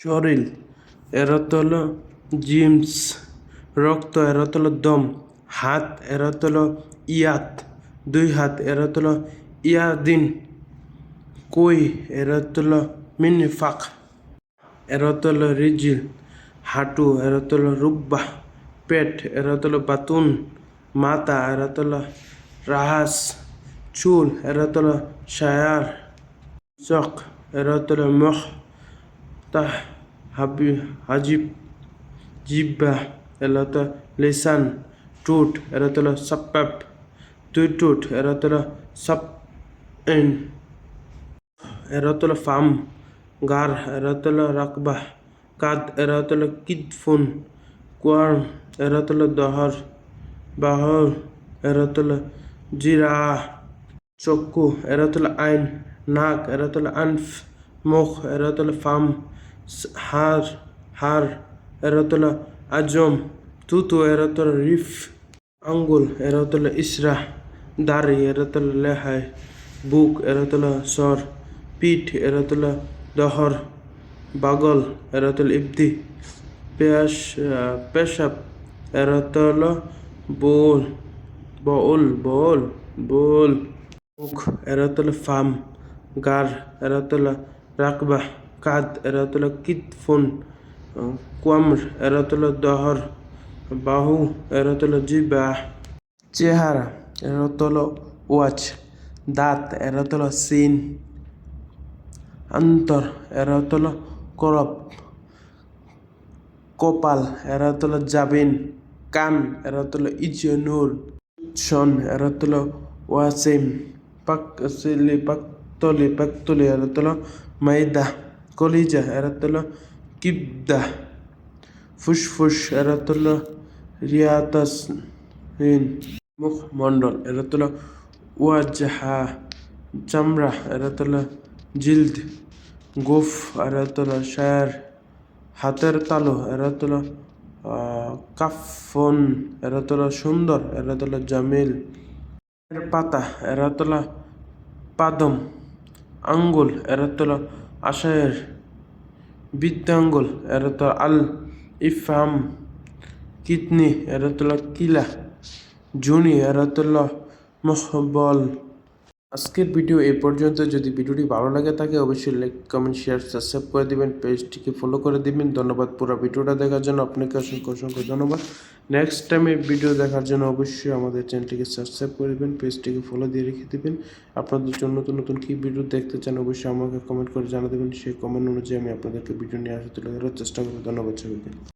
শরীর এর অর্থ হলো জিমস, রক্ত এর অর্থ হলো দম, হাত এর অর্থ হলো ইয়াত, দুই হাত এর অর্থ হলো ইয়াদিন, কই এর অর্থ হলো মিনিফাক রিজিল, হাঁটু এর অর্থ হলো রুব্বা পেট এর অর্থ হলো বাতুন, মাথা এর অর্থ হলো রাহাস, চুল এর অর্থ শায়ার চক এর অর্থ হলো মখ হাবি হাজিব জিব্বা অর্থ লিসান টুট এর অর্থ হলো তুই টুট এর অর্থ হলো সাপ এন এর অর্থ ফাম গার এর অর্থ হলো রাকবা কাদ এর অর্থ হলো কিদফুন কোয়ার্ম এর অর্থ হলো দহর বাহর এর অর্থ জিরা চক্ষু এর অর্থ আইন নাক এর অর্থ আনফ মুখ এর অর্থ ফাম, হার হার এর অর্থ হলো আজম, তুতু এর অর্থ রিফ, আঙ্গুল এর অর্থ ইসরা, দাড়ি এর অর্থ লেহাই বুক এর অর্থ সর পিঠ এর অর্থ দহর, বাগল এর অর্থ হলো ইবদি, পেশ, পেশাব এর অর্থ হলো বোল, বউল বল বল, মুখ এর অর্থ হলো ফাম, গার এর অর্থ হলো রাকবা কাদ এর হলো কিতফুন কোয়ামর এর হলো দহর, বাহু এরা অর্থ হলো জিবা চেহারা এরা হলো ওয়াচ দাঁত এর হলো সিন অন্তর এর হলো করপ কপাল এর হলো জাবিন, কান এরা হলো ইজনুর শন এর হলো ওয়াসিম পাক পাকতলি পাকতলি এর হলো মাইদা কলিজা এর হলো কিবদা ফুসফুস এর হলো রিয়াতাস মুখমণ্ডল এর ওয়াজাহা চামড়া এর হলো জিলদ গুফ এর হলো হাতের তালু এর হলো কাফন এর হলো সুন্দর এর অর্থ জামিল পাতা এর হলো পাদম আঙ্গুল, এর অর্থ আশায়ের বৃদ্ধাঙ্গুল এর অর্থ আল ইফাম কিডনি এর হলো কিলা, জুনি, এর হলো মহবল। আজকের ভিডিও এই পর্যন্ত। যদি ভিডিওটি ভালো লাগে থাকে, অবশ্যই লাইক, কমেন্ট, শেয়ার, সাবস্ক্রাইব করে দিবেন। পেজটিকে ফলো করে দিবেন। ধন্যবাদ। পুরো ভিডিওটা দেখার জন্য আপনাকে অসংখ্য অসংখ্য ধন্যবাদ। নেক্সট টাইম টাইমে ভিডিও দেখার জন্য অবশ্যই আমাদের চ্যানেলটিকে সাবস্ক্রাইব করে দেবেন, পেজটিকে ফলো দিয়ে রেখে দেবেন। আপনাদের জন্য নতুন নতুন কী ভিডিও দেখতে চান, অবশ্যই আমাকে কমেন্ট করে জানা দেবেন সেই কমেন্ট অনুযায়ী আমি আপনাদেরকে ভিডিও নিয়ে আসা তুলে ধরার চেষ্টা করব। ধন্যবাদ সবাইকে।